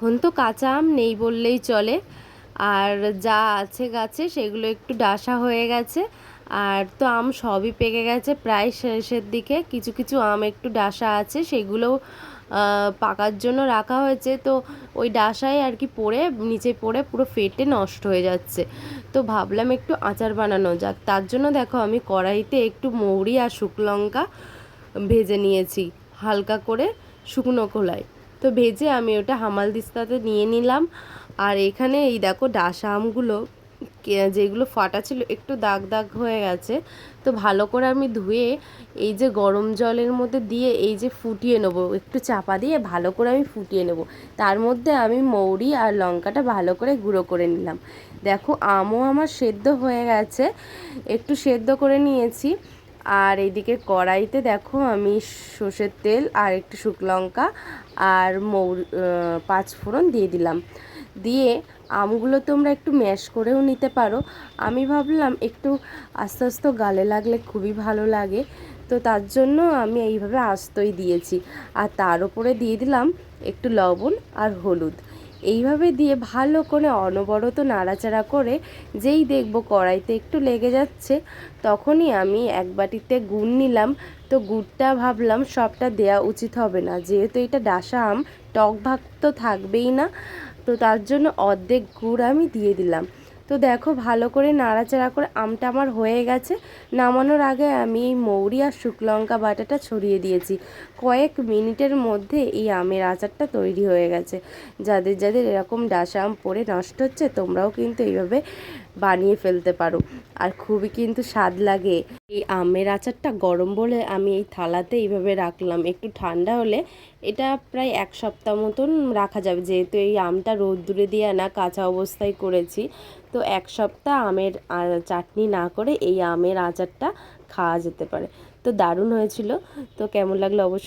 এখন তো কাঁচা আম নেই বললেই চলে। আর যা আছে গাছে সেগুলো একটু ডাসা হয়ে গেছে। আর তো আম সবই পেকে গেছে প্রায় শেষের দিকে। কিছু কিছু আম একটু ডাসা আছে সেগুলো পাকার জন্য রাখা হয়েছে। তো ওই ডাসায় আর কি পড়ে, নিচে পড়ে পুরো ফেটে নষ্ট হয়ে যাচ্ছে। তো ভাবলাম একটু আচার বানানো যাক। তার জন্য দেখো আমি কড়াইতে একটু মৌরি আর শুকনো লঙ্কা ভেজে নিয়েছি, হালকা করে শুকনো খোলায় তো ভেজে আমি ওটা হামাল দিস্তাতে নিয়ে নিলাম। আর এখানে এই দেখো ডাসা আমগুলো যেগুলো ফাটা ছিল একটু দাগ দাগ হয়ে গেছে। তো ভালো করে আমি ধুয়ে এই যে গরম জলের মধ্যে দিয়ে এই যে ফুটিয়ে নেব, একটু চাপা দিয়ে ভালো করে আমি ফুটিয়ে নেব। তার মধ্যে আমি মৌরি আর লঙ্কাটা ভালো করে গুঁড়ো করে নিলাম। দেখো আমও আমার সেদ্ধ হয়ে গেছে, একটু সেদ্ধ করে নিয়েছি। আর এইদিকে কড়াইতে দেখো আমি সর্ষের তেল আর একটু লঙ্কা আর মৌর পাঁচ ফোড়ন দিয়ে দিলাম। দিয়ে আমগুলো তোমরা একটু ম্যাশ করেও নিতে পারো। আমি ভাবলাম একটু আস্তে আস্তে গালে লাগলে খুবই ভালো লাগে। তো তার জন্য আমি এইভাবে আস্তই দিয়েছি। আর তার উপরে দিয়ে দিলাম একটু লবণ আর হলুদ। এইভাবে দিয়ে ভালো করে অনবরত নাড়াচাড়া করে যেই দেখব কড়াইতে একটু লেগে যাচ্ছে, তখনই আমি এক বাটিতে গুড় নিলাম। তো গুড়টা ভাবলাম সবটা দেয়া উচিত হবে না, যেহেতু এটা ডাসা আম টক ভাগ তো থাকবেই না। তো তার জন্য অর্ধেক গুড় আমি দিয়ে দিলাম। তো দেখো ভালো করে নাড়াচাড়া করে আমটা আমার হয়ে গেছে। নামানোর আগে আমি এই মৌরি আর শুকলঙ্কা বাটাটা ছড়িয়ে দিয়েছি। কয়েক মিনিটের মধ্যে এই আমের আচারটা তৈরি হয়ে গেছে। যাদের যাদের এরকম ডাসা আম পড়ে নষ্ট হচ্ছে, তোমরাও কিন্তু এইভাবে বানিয়ে ফেলতে পারো। আর খুবই কিন্তু স্বাদ লাগে। এই আমের আচারটা গরম বলে আমি এই থালাতে এইভাবে রাখলাম। একটু ঠান্ডা হলে এটা প্রায় এক সপ্তাহ মতন রাখা যাবে। যেহেতু এই আমটা রোদ্দুরে দিয়ে না কাঁচা অবস্থায় করেছি, তো এক সপ্তাহ আমের চাটনি না করে এই আমের আচারটা খাওয়া যেতে পারে। তো দারুণ হয়েছিল। তো কেমন লাগল অবশ্যই